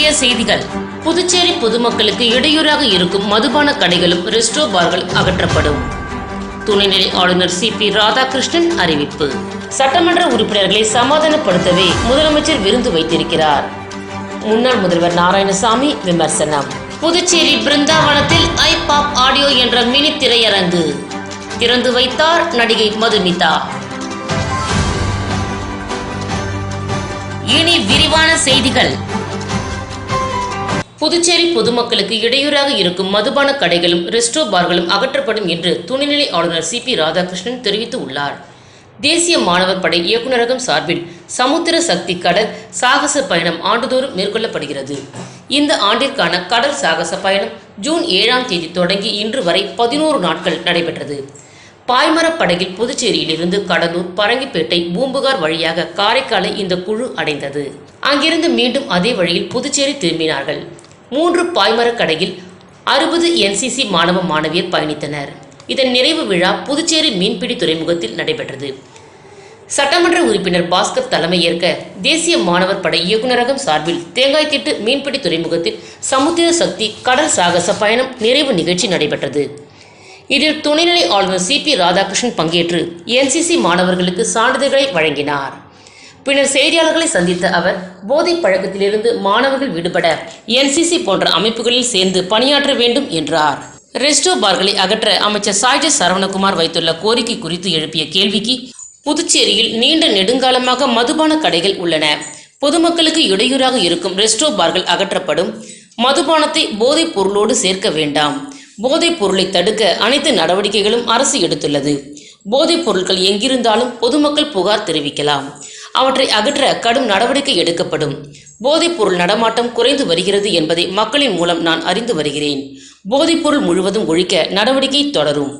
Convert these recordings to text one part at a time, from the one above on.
முக்கிய செய்திகள். புதுச்சேரி பொதுமக்களுக்கு இடையூறாக இருக்கும் மதுபான கடைகளும் ரெஸ்டோ பார்கள் அகற்றப்படும். துணைநிலை ஆளுநர் சி பி ராதாகிருஷ்ணன் அறிவிப்பு. சட்டமன்ற உறுப்பினர்களை சமாதானப்படுத்தவே முதலமைச்சர் விருந்து வைத்திருக்கிறார். முன்னாள் முதல்வர் நாராயணசாமி விமர்சனம். புதுச்சேரி பிருந்தாவனத்தில் ஐ பாப் ஆடியோ என்ற மினி திரையரங்கு. திறந்து வைத்தார் நடிகை மதுமிதா. இனி விரிவான செய்திகள். புதுச்சேரி பொதுமக்களுக்கு இடையூறாக இருக்கும் மதுபான கடைகளும் ரெஸ்டோ பார்களும் அகற்றப்படும் என்று துணைநிலை ஆளுநர் சி பி ராதாகிருஷ்ணன் தெரிவித்து உள்ளார் தேசிய மாணவர் படை இயக்குநரகம் சார்பில் சமுத்திர சக்தி கடல் சாகச பயணம் ஆண்டுதோறும் மேற்கொள்ளப்படுகிறது. இந்த ஆண்டிற்கான கடல் சாகச பயணம் ஜூன் ஏழாம் தேதி தொடங்கி இன்று வரை பதினோரு நாட்கள் நடைபெற்றது. பாய்மரப் படகில் புதுச்சேரியிலிருந்து கடலூர் பரங்கிப்பேட்டை பூம்புகார் வழியாக காரைக்காலை இந்த குழு அடைந்தது. அங்கிருந்து மீண்டும் அதே வழியில் புதுச்சேரி திரும்பினார்கள். மூன்று பாய்மரக் கடையில் அறுபது என்சிசி மாணவ மாணவியர் பயணித்தனர். இதன் நிறைவு விழா புதுச்சேரி மீன்பிடி துறைமுகத்தில் நடைபெற்றது. சட்டமன்ற உறுப்பினர் பாஸ்கர் தலைமை ஏற்க தேசிய மாணவர் படை இயக்குநரகம் சார்பில் தேங்காய்த்திட்டு மீன்பிடி துறைமுகத்தில் சமுத்திர சக்தி கடல் சாகச பயணம் நிறைவு நிகழ்ச்சி நடைபெற்றது. இதில் துணைநிலை ஆளுநர் சி பி ராதாகிருஷ்ணன் பங்கேற்று என்சிசி மாணவர்களுக்கு சான்றிதழ்களை வழங்கினார். பின்னர் செய்தியாளர்களை சந்தித்த அவர் போதை பழக்கத்திலிருந்து மாணவர்கள் விடுபட என்சிசி போன்ற அமைப்புகளில் சேர்ந்து பணியாற்ற வேண்டும் என்றார். ரெஸ்டோ பார்களை அகற்ற அமைச்சர் சாய்ஜ சரவணகுமார் வைத்துள்ள கோரிக்கை குறித்து எழுப்பிய கேள்விக்கு புதுச்சேரியில் நீண்ட நெடுங்காலமாக மதுபான கடைகள் உள்ளன. பொதுமக்களுக்கு இடையூறாக இருக்கும் ரெஸ்டோ பார்கள் அகற்றப்படும். மதுபானத்தை போதைப் பொருளோடு சேர்க்க வேண்டாம். போதைப் பொருளை தடுக்க அனைத்து நடவடிக்கைகளும் அரசு எடுத்துள்ளது. போதைப் பொருட்கள் எங்கிருந்தாலும் பொதுமக்கள் புகார் தெரிவிக்கலாம். அவற்றை அகற்ற கடும் நடவடிக்கை எடுக்கப்படும். போதைப்பொருள் நடமாட்டம் குறைந்து வருகிறது என்பதை மக்களின் மூலம் நான் அறிந்து வருகிறேன். போதைப்பொருள் முழுவதும் ஒழிக்க நடவடிக்கை தொடரும்.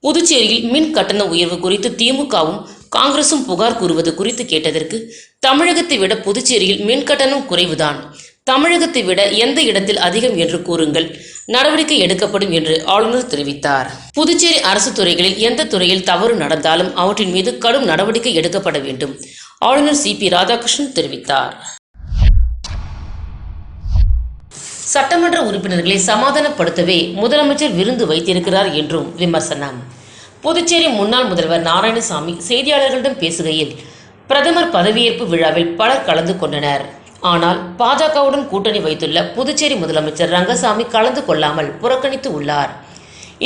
புதுச்சேரியில் மின் கட்டண உயர்வு குறித்து திமுகவும் காங்கிரசும் புகார் கூறுவது குறித்து கேட்டதற்கு தமிழகத்தை விட புதுச்சேரியில் மின் கட்டணம் குறைவுதான். தமிழகத்தை விட எந்த இடத்தில் அதிகம் என்று கூறுங்கள் நடவடிக்கை எடுக்கப்படும் என்று ஆளுநர் தெரிவித்தார். புதுச்சேரி அரசு துறைகளில் எந்த துறையில் தவறு நடந்தாலும் அவற்றின் மீது கடும் நடவடிக்கை எடுக்கப்பட வேண்டும். ஆளுநர் சி பி ராதாகிருஷ்ணன் தெரிவித்தார். சட்டமன்ற உறுப்பினர்களை சமாதானப்படுத்தவே முதலமைச்சர் விருந்து வைத்திருக்கிறார் என்றும் விமர்சனம். புதுச்சேரி முன்னாள் முதல்வர் நாராயணசாமி செய்தியாளர்களிடம் பேசுகையில் பிரதமர் பதவியேற்பு விழாவில் பலர் கலந்து கொண்டனர். ஆனால் பாஜகவுடன் கூட்டணி வைத்துள்ள புதுச்சேரி முதலமைச்சர் ரங்கசாமி கலந்து கொள்ளாமல் புறக்கணித்து உள்ளார்.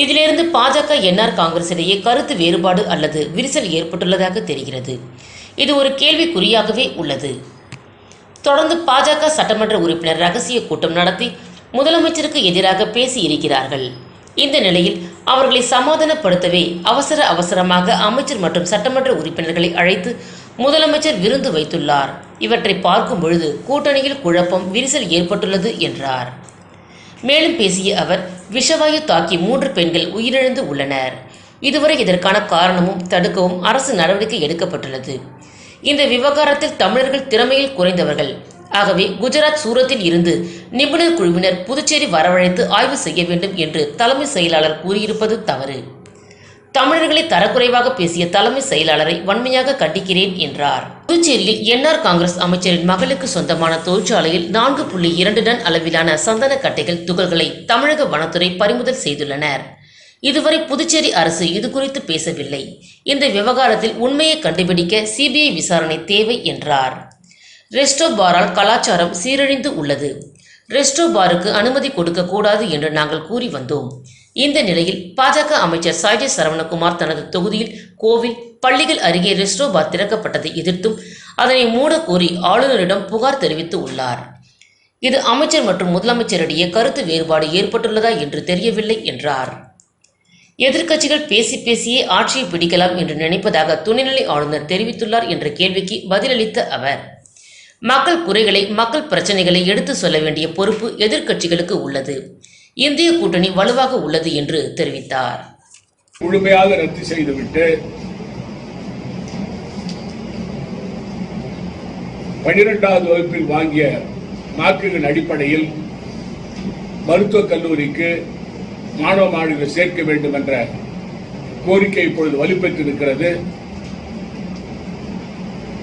இதிலிருந்து பாஜக என்ஆர் காங்கிரஸ் இடையே கருத்து வேறுபாடு அல்லது விரிசல் ஏற்பட்டுள்ளதாக தெரிகிறது. இது ஒரு கேள்விக்குறியாகவே உள்ளது. தொடர்ந்து பாஜக சட்டமன்ற உறுப்பினர் ரகசிய கூட்டம் நடத்தி முதலமைச்சருக்கு எதிராக பேசி இருக்கிறார்கள் இந்த நிலையில் அவர்களை சமாதானப்படுத்தவே அவசர அவசரமாக அமைச்சர் மற்றும் சட்டமன்ற உறுப்பினர்களை அழைத்து முதலமைச்சர் விருந்து வைத்துள்ளார். இவற்றை பார்க்கும் பொழுது கூட்டணியில் குழப்பம் விரிசல் ஏற்பட்டுள்ளது என்றார். மேலும் பேசிய அவர் விஷவாயு தாக்கி மூன்று பெண்கள் உயிரிழந்து உள்ளனர். இதுவரை இதற்கான காரணமும் தடுக்கவும் அரசு நடவடிக்கை எடுக்கப்பட்டுள்ளது. இந்த விவகாரத்தில் தமிழர்கள் திறமையில் குறைந்தவர்கள். ஆகவே குஜராத் சூரத்தில் இருந்து நிபுணர் குழுவினர் புதுச்சேரி வரவழைத்து ஆய்வு செய்ய வேண்டும் என்று தலைமை செயலாளர் கூறியிருப்பது தவறு. தமிழர்களை தரக்குறைவாக பேசிய தலைமை செயலாளரை வன்மையாக கண்டிக்கிறேன் என்றார். புதுச்சேரியில் என்ஆர் காங்கிரஸ் அமைச்சரின் மகளுக்கு சொந்தமான தொழிற்சாலையில் நான்கு புள்ளி இரண்டு டன் அளவிலான சந்தன கட்டைகள் துகள்களை தமிழக வனத்துறை பறிமுதல் செய்துள்ளனர். இதுவரை புதுச்சேரி அரசு இது குறித்து பேசவில்லை. இந்த விவகாரத்தில் உண்மையை கண்டுபிடிக்க சிபிஐ விசாரணை தேவை என்றார். ரெஸ்டோ பாரால் கலாச்சாரம் சீரழிந்து உள்ளது. ரெஸ்டோ பாருக்கு அனுமதி கொடுக்க கூடாது என்று நாங்கள் கூறி வந்தோம். இந்த நிலையில் பாஜக அமைச்சர் சாய்ஜ சரவணகுமார் தனது தொகுதியில் கோவில் பள்ளிகள் அருகே ரெஸ்டோ பார் திறக்கப்பட்டதை எதிர்த்தும் அதனை மூட கோரி ஆளுநரிடம் புகார் தெரிவித்து உள்ளார். இது அமைச்சர் மற்றும் முதலமைச்சரிடையே கருத்து வேறுபாடு ஏற்பட்டுள்ளதா என்று தெரியவில்லை என்றார். எதிர்க்கட்சிகள் பேசி பேசியே ஆட்சியை பிடிக்கலாம் என்று நினைப்பதாக துணைநிலை ஆளுநர் தெரிவித்துள்ளார் என்ற கேள்விக்கு பதிலளித்த அவர் மக்கள் குறைகளை மக்கள் பிரச்சனைகளை எடுத்து சொல்ல வேண்டிய பொறுப்பு எதிர்க்கட்சிகளுக்கு உள்ளது. இந்திய கூட்டணி வலுவாக உள்ளது என்று தெரிவித்தார். முழுமையாக ரத்து செய்துவிட்டு பனிரெண்டாவது வகுப்பில் வாங்கிய மார்க்குகள் அடிப்படையில் மருத்துவக் கல்லூரிக்கு மாணவ மாணவிகள் சேர்க்க வேண்டும் என்ற கோரிக்கை இப்பொழுது வலுப்பெற்றிருக்கிறது.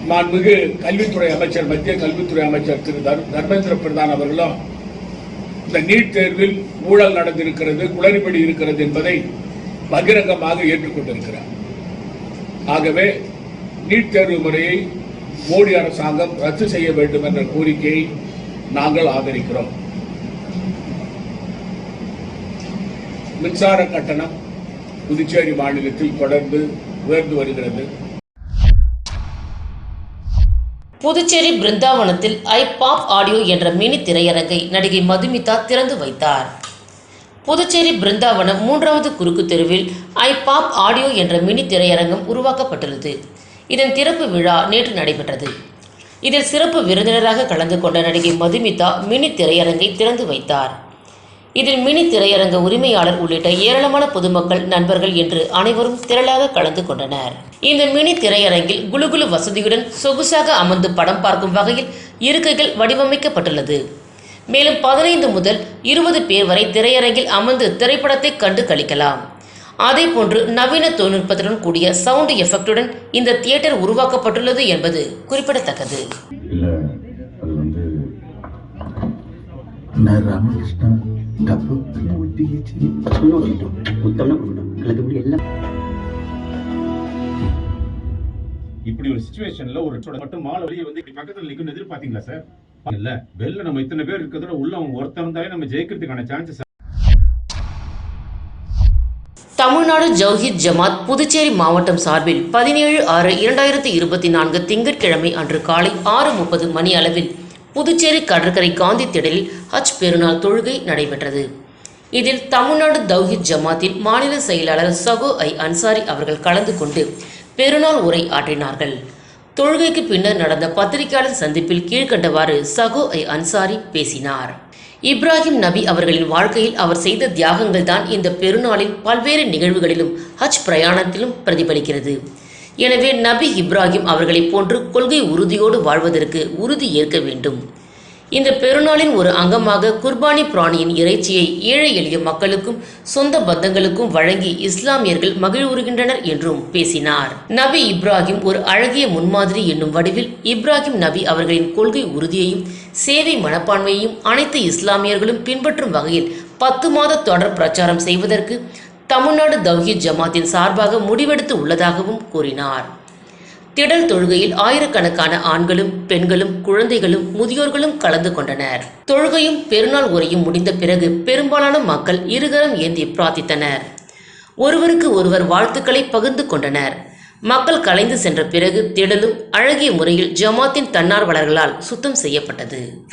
மாண்புமிகு கல்வித்துறை அமைச்சர் மத்திய கல்வித்துறை அமைச்சர் திரு தர்மேந்திர பிரதான் அவர்களும் இந்த நீட் தேர்வில் ஊழல் நடந்திருக்கிறது குளறுபடி இருக்கிறது என்பதை பகிரங்கமாக ஏற்றுக்கொண்டிருக்கிறார். ஆகவே நீட் தேர்வு முறையை மோடி அரசாங்கம் ரத்து செய்ய வேண்டும் என்ற கோரிக்கையை நாங்கள் ஆதரிக்கிறோம். மின்சார கட்டணம் புதுச்சேரி மாநிலத்தில் தொடர்ந்து உயர்ந்து வருகிறது. புதுச்சேரி பிருந்தாவனத்தில் ஐ பாப் ஆடியோ என்ற மினி திரையரங்கை நடிகை மதுமிதா திறந்து வைத்தார். புதுச்சேரி பிருந்தாவனம் மூன்றாவது குறுக்கு தெருவில் ஐ பாப் ஆடியோ என்ற மினி திரையரங்கம் உருவாக்கப்பட்டுள்ளது. இதன் திறப்பு விழா நேற்று நடைபெற்றது. இதில் சிறப்பு விருந்தினராக கலந்து கொண்ட நடிகை மதுமிதா மினி திரையரங்கை திறந்து வைத்தார். இதில் மினி திரையரங்க உரிமையாளர் உள்ளிட்ட ஏராளமான பொதுமக்கள் நண்பர்கள் என்று அனைவரும் திரளாக கலந்து கொண்டனர். இந்த மினி திரையரங்கில் குலுகுலு வசதியுடன் சொகுசாக அமர்ந்து படம் பார்க்கும் வகையில் இருக்கைகள் வடிவமைக்கப்பட்டுள்ளது. மேலும் பதினைந்து முதல் இருபது பேர் வரை திரையரங்கில் அமர்ந்து திரைப்படத்தை கண்டு கழிக்கலாம் அதேபோன்று நவீன தொழில்நுட்பத்துடன் கூடிய சவுண்ட் எஃபெக்டுடன் இந்த தியேட்டர் உருவாக்கப்பட்டுள்ளது என்பது குறிப்பிடத்தக்கது. இல்லை முத்தம்னா எல்லாம். இப்படி ஒரு சுச்சுவேஷன்ல ஒரு மட்டும் மாலை வெளியே வந்து இப்படி பக்கத்துல நிக்கணும் எதிர்பார்த்தீங்களா சார் இல்ல. வெளில நம்ம இத்தனை பேர் இருக்கிறதோட உள்ள அவங்க ஒருத்தர் இருந்தாலே நம்ம ஜெயிக்கிறதுக்கான சான்சஸ் தமிழ்நாடு ஜவுஹித் ஜமாத் புதுச்சேரி மாவட்டம் சார்பில் பதினேழு ஆறு இரண்டாயிரத்தி இருபத்தி நான்கு திங்கட்கிழமை அன்று காலை ஆறு முப்பது மணி அளவில் புதுச்சேரி கடற்கரை காந்தி திடலில் ஹஜ் பெருநாள் தொழுகை நடைபெற்றது. இதில் தமிழ்நாடு தௌஹித் ஜமாத்தின் மாநில செயலாளர் சகோ ஐ அன்சாரி அவர்கள் கலந்து கொண்டு பெருநாள் உரை ஆற்றினார்கள். தொழுகைக்கு பின்னர் நடந்த பத்திரிகையாளர் சந்திப்பில் கீழ்கண்டவாறு சகோ ஐ அன்சாரி பேசினார். இப்ராஹிம் நபி அவர்களின் வாழ்க்கையில் அவர் செய்த தியாகங்கள் தான் இந்த பெருநாளின் பல்வேறு நிகழ்வுகளிலும் ஹஜ் பிரயாணத்திலும் பிரதிபலிக்கிறது. எனவே நபி இப்ராஹிம் அவர்களைப் போன்று கொள்கை உறுதியோடு வாழ்வதற்கு உறுதி ஏற்க வேண்டும். இந்த பெருநாளின் ஒரு அங்கமாக குர்பானி பிராணியின் இறைச்சியை ஏழை எளிய மக்களுக்கும் சொந்த பந்தங்களுக்கும் வழங்கி இஸ்லாமியர்கள் மகிழ்வுறுகின்றனர் என்றும் பேசினார். நபி இப்ராஹிம் ஒரு அழகிய முன்மாதிரி என்னும் வடிவில் இப்ராஹிம் நபி அவர்களின் கொள்கை உறுதியையும் சேவை மனப்பான்மையையும் அனைத்து இஸ்லாமியர்களும் பின்பற்றும் வகையில் பத்து மாத தொடர் பிரச்சாரம் செய்வதற்கு தமிழ்நாடு தவ்ஹீத் ஜமாத்தின் சார்பாக முடிவெடுத்து உள்ளதாகவும் கூறினார். திடல் தொழுகையில் ஆயிரக்கணக்கான ஆண்களும் பெண்களும் குழந்தைகளும் முதியோர்களும் கலந்து கொண்டனர். தொழுகையும் பெருநாள் உரையும் முடிந்த பிறகு பெரும்பாலான மக்கள் இருகரம் ஏந்தி பிரார்த்தித்தனர். ஒருவருக்கு ஒருவர் வாழ்த்துக்களை பகிர்ந்து கொண்டனர். மக்கள் கலைந்து சென்ற பிறகு திடலும் அழகிய முறையில் ஜமாத்தின் தன்னார்வலர்களால் சுத்தம் செய்யப்பட்டது.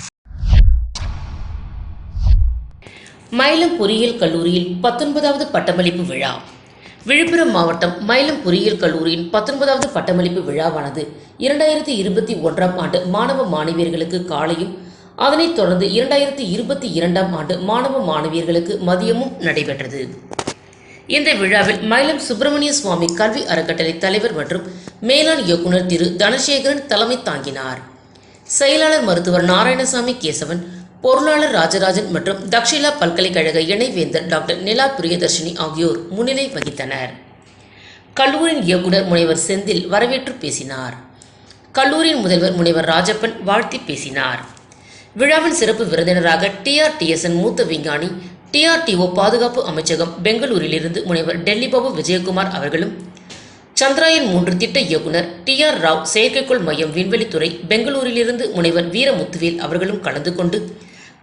மயிலம் பொறியியல் கல்லூரியில் பத்தொன்பதாவது பட்டமளிப்பு விழா. விழுப்புரம் மாவட்டம் மயிலம் பொறியியல் கல்லூரியின் பத்தொன்பதாவது பட்டமளிப்பு விழாவானது இரண்டாயிரத்தி இருபத்தி ஒன்றாம் ஆண்டு மாணவ மாணவியர்களுக்கு காலையும் அதனைத் தொடர்ந்து இரண்டாயிரத்தி இருபத்தி இரண்டாம் ஆண்டு மாணவ மாணவியர்களுக்கு மதியமும் நடைபெற்றது. இந்த விழாவில் மயிலம் சுப்பிரமணிய சுவாமி கல்வி அறக்கட்டளை தலைவர் மற்றும் மேலாண் இயக்குனர் திரு தனசேகரன் தலைமை தாங்கினார். செயலாளர் மருத்துவர் நாராயணசாமி கேசவன் பொருளாளர் ராஜராஜன் மற்றும் தக்ஷிலா பல்கலைக்கழக இணைவேந்தர் டாக்டர் நிலா பிரியதர்ஷினி ஆகியோர் முன்னிலை வகித்தனர். கல்லூரியின் இயக்குனர் முனைவர் செந்தில் வரவேற்று பேசினார். கல்லூரியின் முதல்வர் முனைவர் ராஜப்பன் வாழ்த்தி பேசினார். விழாவின் சிறப்பு விருந்தினராக டிஆர்டிஎஸ்என் மூத்த விஞ்ஞானி டிஆர்டிஓ பாதுகாப்பு அமைச்சகம் பெங்களூரிலிருந்து முனைவர் டெல்லி பாபு விஜயகுமார் அவர்களும் சந்திராயன் மூன்று திட்ட இயக்குனர் டி ஆர் ராவ் செயற்கைக்கோள் மையம் விண்வெளித்துறை பெங்களூரிலிருந்து முனைவர் வீரமுத்துவேல் அவர்களும் கலந்து கொண்டு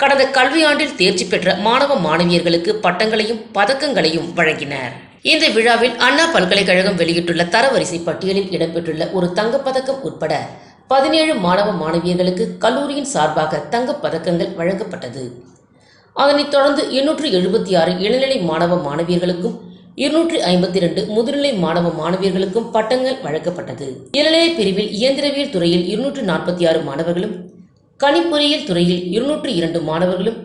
கடந்த கல்வியாண்டில் தேர்ச்சி பெற்ற மாணவ மாணவியர்களுக்கு பட்டங்களையும் பதக்கங்களையும் வழங்கினர். இந்த விழாவில் அண்ணா பல்கலைக்கழகம் வெளியிட்டுள்ள தரவரிசை பட்டியலில் இடம்பெற்றுள்ள ஒரு தங்கப்பதக்கம் உட்பட பதினேழு மாணவ மாணவியர்களுக்கு கல்லூரியின் சார்பாக தங்கப் பதக்கங்கள் வழங்கப்பட்டது. அதனைத் தொடர்ந்து எண்ணூற்று எழுபத்தி ஆறு இளநிலை மாணவ மாணவியர்களுக்கும் இருநூற்றி ஐம்பத்தி ரெண்டு முதுநிலை மாணவ மாணவியர்களுக்கும் பட்டங்கள் வழங்கப்பட்டது. இளநிலை பிரிவில் இயந்திரவியல் துறையில் இருநூற்று நாற்பத்தி ஆறு மாணவர்களும் கணிப்பொறியியல் துறையில் இருநூற்று இரண்டு மாணவர்களும்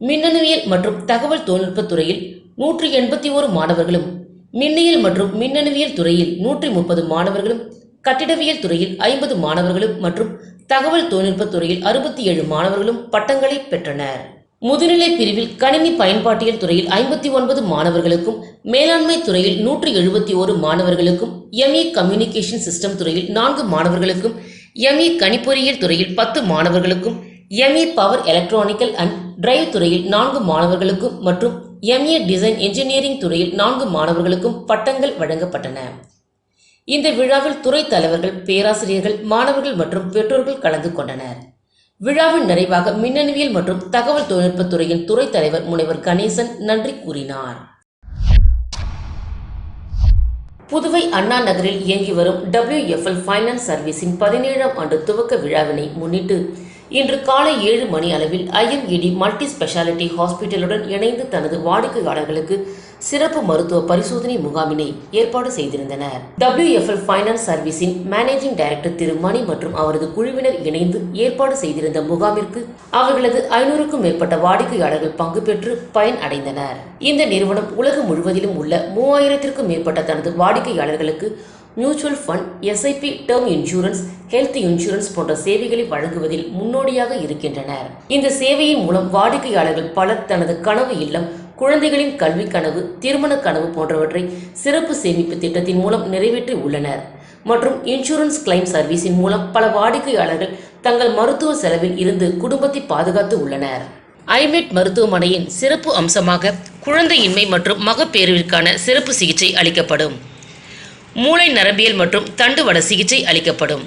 மின்னணுவியல் மற்றும் தகவல் தொழில்நுட்பத் துறையில் நூற்றி எண்பத்தி ஓரு மாணவர்களும் மின்னியல் மற்றும் மின்னணுவியல் துறையில் நூற்றி முப்பது மாணவர்களும் கட்டிடவியல் துறையில் ஐம்பது மாணவர்களும் மற்றும் தகவல் தொழில்நுட்பத் துறையில் அறுபத்தி ஏழு மாணவர்களும் பட்டங்களை பெற்றனர். முதுநிலை பிரிவில் கணினி பயன்பாட்டியல் துறையில் ஐம்பத்தி ஒன்பது மாணவர்களுக்கும் மேலாண்மை துறையில் நூற்றி எழுபத்தி ஓரு மாணவர்களுக்கும் எம்ஏ கம்யூனிகேஷன் சிஸ்டம் துறையில் நான்கு மாணவர்களுக்கும் எம்இ கணிப்பொறியியல் துறையில் பத்து மாணவர்களுக்கும் ME power electronical and drive துறையில் நான்கு மாணவர்களுக்கும் மற்றும் எம்ஏ டிசைன் என்ஜினியரிங் துறையில் நான்கு மாணவர்களுக்கும் பட்டங்கள் வழங்கப்பட்டன. இந்த விழாவில் துறை தலைவர்கள் பேராசிரியர்கள் மாணவர்கள் மற்றும் பெற்றோர்கள் கலந்து கொண்டனர். விழாவின் நிறைவாக மின்னணுவியல் மற்றும் தகவல் தொழில்நுட்பத் துறையின் துறை தலைவர் முனைவர் கணேசன் நன்றி கூறினார். புதுவை அண்ணா நகரில் இயங்கி வரும் டபிள்யூஎஃப்எல் ஃபைனான்ஸ் சர்வீஸின் பதினேழாம் ஆண்டு துவக்க விழாவினை முன்னிட்டு இன்று காலை ஏழு மணி அளவில் ஐஎம்இடி மல்டி ஸ்பெஷாலிட்டி ஹாஸ்பிட்டலுடன் இணைந்து தனது வாடிக்கையாளர்களுக்கு சிறப்பு மருத்துவ பரிசோதனை முகாமினை ஏற்பாடு செய்திருந்தனர். WFL ஃபைனான்ஸ் சர்வீஸின் மேனேஜிங் டைரக்டர் திரு மணி மற்றும் அவரது குழுவினர் இணைந்து ஏற்பாடு செய்திருந்த முகாமிற்கு அவர்களது ஐநூறுக்கும் மேற்பட்ட வாடிக்கையாளர்கள் பங்கு பெற்று பயன் அடைந்தனர். இந்த நிறுவனம் உலகம் முழுவதிலும் உள்ள மூவாயிரத்திற்கும் மேற்பட்ட தனது வாடிக்கையாளர்களுக்கு mutual fund SIP term insurance health insurance போன்ற சேவைகளை வழங்குவதில் முன்னோடியாக இருக்கின்றனர். இந்த சேவையின் மூலம் வாடிக்கையாளர்கள் பலர் தனது கனவு இல்லம் குழந்தைகளின் கல்வி கனவு திருமண கனவு போன்றவற்றை சிறப்பு சேமிப்பு திட்டத்தின் மூலம் நிறைவேற்றி உள்ளனர். மற்றும் இன்சூரன்ஸ் கிளைம் சர்வீஸின் மூலம் பல வாடிக்கையாளர்கள் தங்கள் மருத்துவ செலவில் இருந்து குடும்பத்தை பாதுகாத்து உள்ளனர். ஐமெட் மருத்துவமனையின் சிறப்பு அம்சமாக குழந்தையின்மை மற்றும் மகப்பேறுவிற்கான சிறப்பு சிகிச்சை அளிக்கப்படும். மூளை நரம்பியல் மற்றும் தண்டுவட சிகிச்சை அளிக்கப்படும்.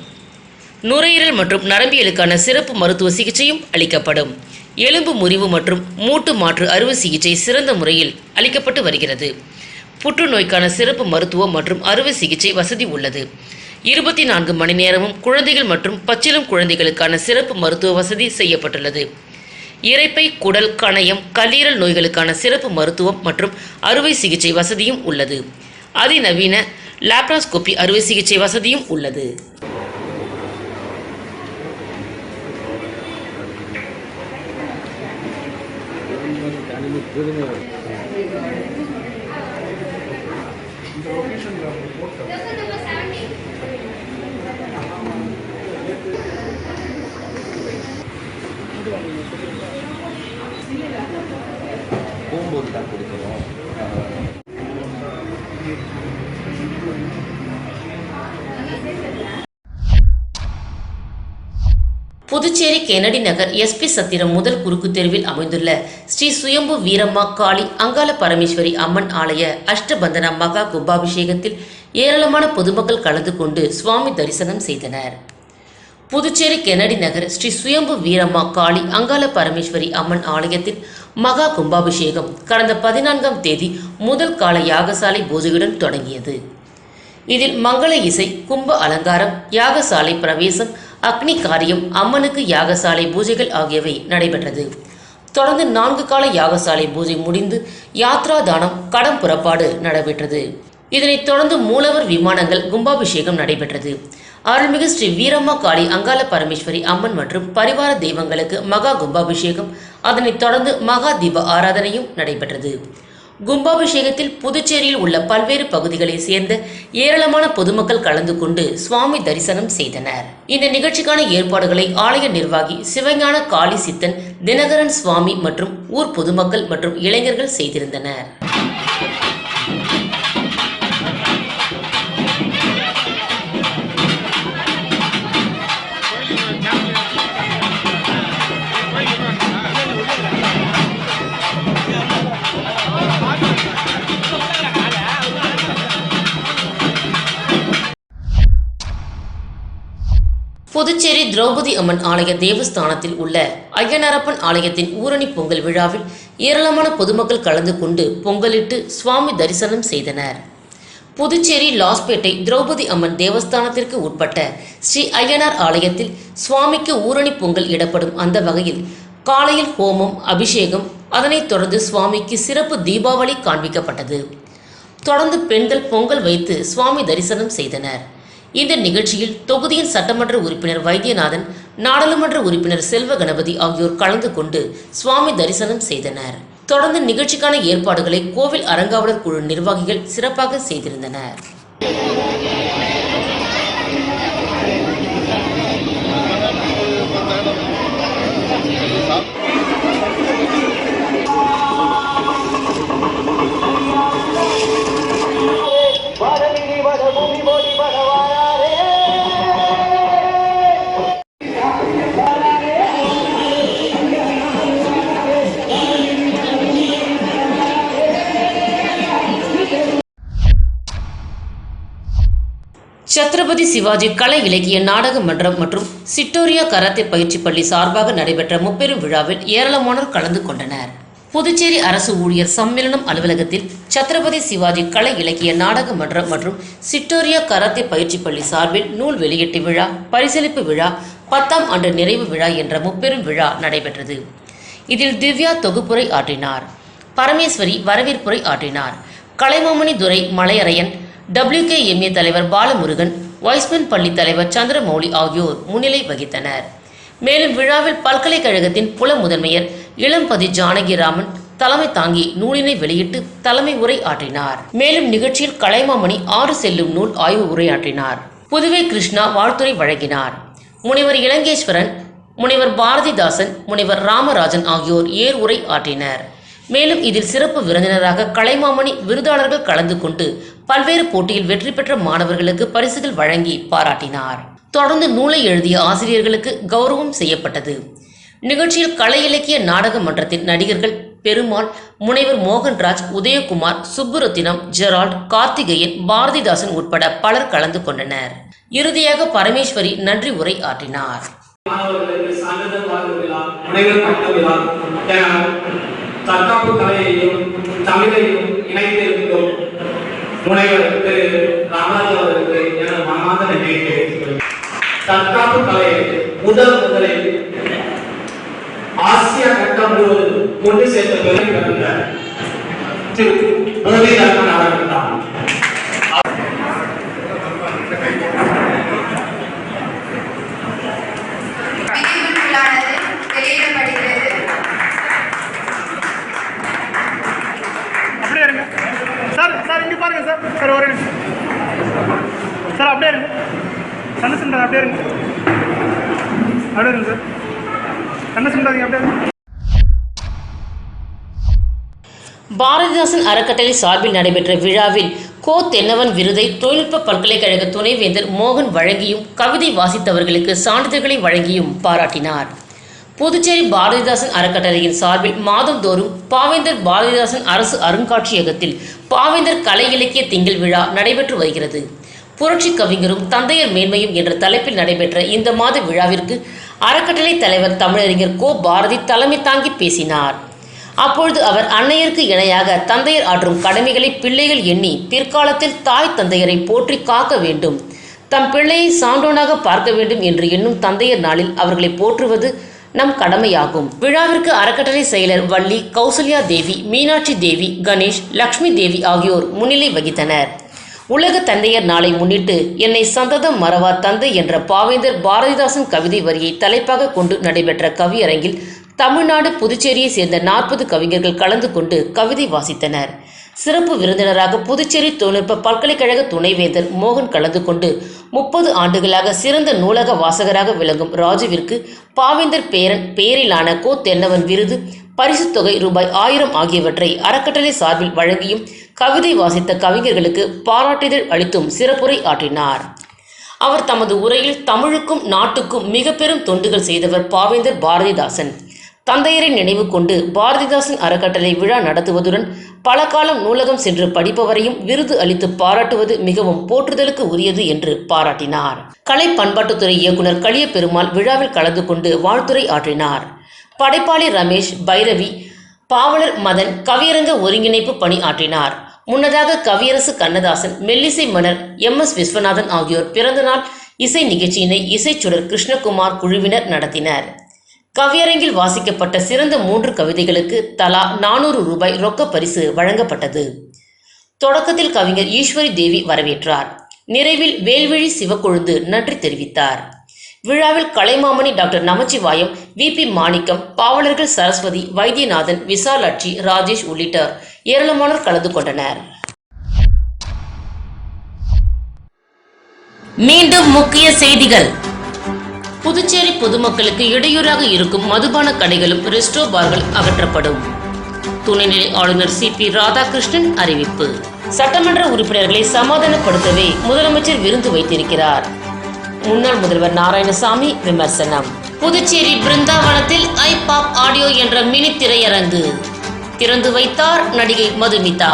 நுரையீரல் மற்றும் நரம்பியலுக்கான சிறப்பு மருத்துவ சிகிச்சையும் அளிக்கப்படும். எலும்பு முறிவு மற்றும் மூட்டு மாற்று அறுவை சிகிச்சை சிறந்த முறையில் அளிக்கப்பட்டு வருகிறது. புற்றுநோய்க்கான சிறப்பு மருத்துவம் மற்றும் அறுவை சிகிச்சை வசதி உள்ளது. இருபத்தி நான்கு மணி நேரமும் குழந்தைகள் மற்றும் பச்சிளம் குழந்தைகளுக்கான சிறப்பு மருத்துவ வசதி செய்யப்பட்டுள்ளது. இறைப்பை குடல் கணையம் கல்லீரல் நோய்களுக்கான சிறப்பு மருத்துவம் மற்றும் அறுவை சிகிச்சை வசதியும் உள்ளது. அதிநவீன லாப்ராஸ்கோபி அறுவை சிகிச்சை வசதியும் உள்ளது. Good enough. Puducherry Kennedy Nagar SP சத்திரம் முதல் குறுக்கு தெருவில் அமைந்துள்ள ஸ்ரீ சுயம்பு வீரம்மா காளி அங்காள பரமேஸ்வரி அம்மன் ஆலய அஷ்டபந்தன மகா கும்பாபிஷேகத்தில் ஏராளமான பொதுமக்கள் கலந்து கொண்டு சுவாமி தரிசனம் செய்தனர். புதுச்சேரி கெனடி நகர் ஸ்ரீ சுயம்பு வீரம்மா காளி அங்காள பரமேஸ்வரி அம்மன் ஆலயத்தில் மகா கும்பாபிஷேகம் கடந்த பதினான்காம் தேதி முதல் கால யாகசாலை பூஜையுடன் தொடங்கியது. இதில் மங்கள இசை கும்ப அலங்காரம் யாகசாலை பிரவேசம் அக்னி காரியம் அம்மனுக்கு யாகசாலை பூஜைகள் ஆகியவை நடைபெற்றது. தொடர்ந்து நான்கு கால யாகசாலை பூஜை முடிந்து யாத்ரா தானம் கடம் புறப்பாடு நடைபெற்றது. இதனைத் தொடர்ந்து மூலவர் விமானங்கள் கும்பாபிஷேகம் நடைபெற்றது. அருள்மிகு ஸ்ரீ வீரம்மா காளி அங்காள பரமேஸ்வரி அம்மன் மற்றும் பரிவார தெய்வங்களுக்கு மகா கும்பாபிஷேகம் அதனைத் தொடர்ந்து மகா தீப ஆராதனையும் நடைபெற்றது. கும்பாபிஷேகத்தில் புதுச்சேரியில் உள்ள பல்வேறு பகுதிகளைச் சேர்ந்த ஏராளமான பொதுமக்கள் கலந்து கொண்டு சுவாமி தரிசனம் செய்தனர். இந்த நிகழ்ச்சிக்கான ஏற்பாடுகளை ஆலய நிர்வாகி சிவஞான காளி சித்தன் தினகரன் சுவாமி மற்றும் ஊர் பொதுமக்கள் மற்றும் இளைஞர்கள் செய்திருந்தனர். புதுச்சேரி திரௌபதி அம்மன் ஆலய தேவஸ்தானத்தில் உள்ள ஐயனரப்பன் ஆலயத்தின் ஊரணி பொங்கல் விழாவில் ஏராளமான பொதுமக்கள் கலந்து கொண்டு பொங்கலிட்டு சுவாமி தரிசனம் செய்தனர். புதுச்சேரி லாஸ்பேட்டை திரௌபதி அம்மன் தேவஸ்தானத்திற்கு உட்பட்ட ஸ்ரீ ஐயனார் ஆலயத்தில் சுவாமிக்கு ஊரணி பொங்கல் இடப்படும் அந்த வகையில் காலையில் ஹோமம் அபிஷேகம் அதனைத் தொடர்ந்து சுவாமிக்கு சிறப்பு தீபாவளி காண்பிக்கப்பட்டது. தொடர்ந்து பெண்கள் பொங்கல் வைத்து சுவாமி தரிசனம் செய்தனர். இந்த நிகழ்ச்சியில் தொகுதியின் சட்டமன்ற உறுப்பினர் வைத்தியநாதன் நாடாளுமன்ற உறுப்பினர் செல்வ கணபதி ஆகியோர் கலந்து கொண்டு சுவாமி தரிசனம் செய்தனர். தொடர்ந்து நிகழ்ச்சிக்கான ஏற்பாடுகளை கோவில் அறங்காவலர் குழு நிர்வாகிகள் சிறப்பாக செய்திருந்தனர். சத்ரபதி சிவாஜி கலை இலக்கிய நாடக மன்றம் மற்றும் சிட்டோரியா கராத்தே பயிற்சி பள்ளி சார்பாக நடைபெற்ற முப்பெரும் விழாவில் ஏராளமானோர் கலந்து கொண்டனர். புதுச்சேரி அரசு ஊழியர் சம்மேளனம் அலுவலகத்தில் சத்ரபதி சிவாஜி கலை இலக்கிய நாடக மன்றம் மற்றும் சிட்டோரியா கராத்தே பயிற்சி பள்ளி சார்பில் நூல் வெளியீட்டு விழா பரிசளிப்பு விழா பத்தாம் ஆண்டு நிறைவு விழா என்ற முப்பெரும் விழா நடைபெற்றது. இதில் திவ்யா தொகுப்புரை ஆற்றினார். பரமேஸ்வரி வரவேற்புரை ஆற்றினார். கலைமாமணி துரை மலையரையன் டபிள்யூகேஎம்ஏ தலைவர் பாலமுருகன் வைஸ்மென் பள்ளி தலைவர் சந்திரமௌலி ஆகியோர் முன்னிலை வகித்தனர். மேலும் விழாவில் பல்கலைக்கழகத்தின் புல முதன்மையர் இளம்பதி ஜானகிராமன் தலைமை தாங்கி நூலினை வெளியிட்டு தலைமை உரை ஆற்றினார் மேலும் நிகழ்ச்சியில் கலைமாமணி ஆறு செல்லும் நூல் ஆய்வு உரையாற்றினார். புதுவை கிருஷ்ணா வாழ்த்துரை வழங்கினார். முனைவர் இளங்கேஸ்வரன் முனைவர் பாரதிதாசன் முனைவர் ராமராஜன் ஆகியோர் ஏர் உரை ஆற்றினர். மேலும் இதில் சிறப்பு விருந்தினராக கலைமாமணி விருதாளர்கள் கலந்து கொண்டு பல்வேறு போட்டியில் வெற்றி பெற்ற மாணவர்களுக்கு பரிசுகள் வழங்கி பாராட்டினார். தொடர்ந்து நூலை எழுதிய ஆசிரியர்களுக்கு கௌரவம் செய்யப்பட்டது. நிகழ்ச்சியில் கலை இலக்கிய நாடக மன்றத்தின் நடிகர்கள் பெருமாள் முனைவர் மோகன்ராஜ் உதயகுமார் சுப்புரத்தினம் ஜெரால்ட் கார்த்திகேயன் பாரதிதாசன் உட்பட பலர் கலந்து கொண்டனர். இறுதியாக பரமேஸ்வரி நன்றி உரை ஆற்றினார். தற்காப்பு கலையையும் தமிழையும் இணைத்திருக்கும் முனைவர் திரு ராமராஜ் அவர்களுக்கு மனமார்ந்த நன்றியை தற்காப்பு கலையை முதல் முதலில் ஆசியா கட்டம் முழுவதும் கொண்டு சேர்த்த பெருமை பெற்ற திரு அவர்கள் தான் விதிமுறைகளானது வெளியிடப்படுகிறது அப்படியே இருங்க சார் சார் சார். சார் ஒரு சார் அப்படியே இருங்க. கண்ணு சிந்தாங்க அப்படியே இருங்க. அப்படியே இருங்க சார். கண்ணு சிந்தாதீங்க அப்படியே இருங்க. பாரதிதாசன் அறக்கட்டளை சார்பில் நடைபெற்ற விழாவில் கோ தென்னவன் விருதை தொழில்நுட்ப பல்கலைக்கழக துணைவேந்தர் மோகன் வழங்கியும் கவிதை வாசித்தவர்களுக்கு சான்றிதழ்களை வழங்கியும் பாராட்டினார். புதுச்சேரி பாரதிதாசன் அறக்கட்டளையின் சார்பில் மாதந்தோறும் பாவேந்தர் பாரதிதாசன் அரசு அருங்காட்சியகத்தில் பாவேந்தர் கலை இலக்கிய திங்கள் விழா நடைபெற்று வருகிறது. புரட்சி கவிஞரும் தந்தையர் மேன்மையும் என்ற தலைப்பில் நடைபெற்ற இந்த மாத விழாவிற்கு அறக்கட்டளை தலைவர் தமிழறிஞர் கோ. பாரதி தலைமை தாங்கி பேசினார். அப்பொழுது அவர் அன்னையருக்கு இணையாக தந்தையர் ஆற்றும் கடமைகளை பிள்ளைகள் எண்ணி பிற்காலத்தில் தாய் தந்தையரை போற்றி காக்க வேண்டும். தம் பிள்ளையை சான்றோனாக பார்க்க வேண்டும் என்று எண்ணும் தந்தையர் நாளில் அவர்களை போற்றுவது நம் கடமையாகும். விழாவிற்கு அறக்கட்டளை செயலர் வள்ளி கௌசல்யா தேவி மீனாட்சி தேவி கணேஷ் லக்ஷ்மி தேவி ஆகியோர் முன்னிலை வகித்தனர். உலக தந்தையர் நாளை முன்னிட்டு என்னை சந்ததம் மறவா தந்தை என்ற பாவேந்தர் பாரதிதாசன் கவிதை வரியை தலைப்பாக கொண்டு நடைபெற்ற கவியரங்கில் தமிழ்நாடு புதுச்சேரியை சேர்ந்த நாற்பது கவிஞர்கள் கலந்து கொண்டு கவிதை வாசித்தனர். சிறப்பு விருந்தினராக புதுச்சேரி தொழில்நுட்ப பல்கலைக்கழக துணைவேந்தர் மோகன் கலந்து கொண்டு முப்பது ஆண்டுகளாக சிறந்த நூலக வாசகராக விளங்கும் ராஜுவிற்கு பாவேந்தர் பேரன் பெயரிலான கோ தென்னவன் விருது பரிசுத் தொகை ரூபாய் ஆயிரம் ஆகியவற்றை அறக்கட்டளை சார்பில் வழங்கியும் கவிதை வாசித்த கவிஞர்களுக்கு பாராட்டுதல் அளித்தும் சிறப்புரை ஆற்றினார். அவர் தமது உரையில் தமிழுக்கும் நாட்டுக்கும் மிக பெரும் தொண்டுகள் செய்தவர் பாவேந்தர் பாரதிதாசன். தந்தையரை நினைவு கொண்டு பாரதிதாசன் அறக்கட்டளை விழா நடத்துவதுடன் பல காலம் நூலகம் சென்று படிப்பவரையும் விருது அளித்து பாராட்டுவது மிகவும் போற்றுதலுக்கு உரியது என்று பாராட்டினார். கலை பண்பாட்டுத்துறை இயக்குனர் களிய பெருமாள் விழாவில் கலந்து கொண்டு வாழ்த்துரை ஆற்றினார். படைப்பாளி ரமேஷ் பைரவி பாவலர் மதன் கவியரங்க ஒருங்கிணைப்பு பணி ஆற்றினார். முன்னதாக கவியரசு கண்ணதாசன் மெல்லிசை மன்னர் எம். எஸ். விஸ்வநாதன் ஆகியோர் பிறந்தநாள் இசை நிகழ்ச்சியினை இசைச்சுடர் கிருஷ்ணகுமார் குழுவினர் நடத்தினர். கவியரங்கில் வாசிக்கப்பட்ட சிறந்த மூன்று கவிதைகளுக்கு தலா நானூறு ரூபாய் ரொக்க பரிசு வழங்கப்பட்டது. தொடக்கத்தில் கவிஞர் ஈஸ்வரி தேவி வரவேற்றார். நிறைவில் வேல்விழி சிவக்கொழுந்து நன்றி தெரிவித்தார். விழாவில் Kalaimamani doctor Namachivayam V P Manickam பாவலர்கள் Saraswathi Vaidyanathan Visalakshi Rajesh உள்ளிட்டோர் ஏராளமானோர் கலந்து கொண்டனர். மீண்டும் முக்கிய செய்திகள். புதுச்சேரி பொதுமக்களுக்கு இடையூறாக இருக்கும் மதுபான கடைகளும் ரெஸ்டோ பார்கள் அகற்றப்படும். துணைநிலை ஆளுநர் சி பி ராதாகிருஷ்ணன் அறிவிப்பு. சட்டமன்ற உறுப்பினர்களை சமாதானப்படுத்தவே முதலமைச்சர் விருந்து வைத்திருக்கிறார். முன்னாள் முதல்வர் நாராயணசாமி விமர்சனம். புதுச்சேரி பிருந்தாவனத்தில் ஐபாப் ஆடியோ என்ற மினி திரையரங்கு. திறந்து வைத்தார் நடிகை மதுமிதா.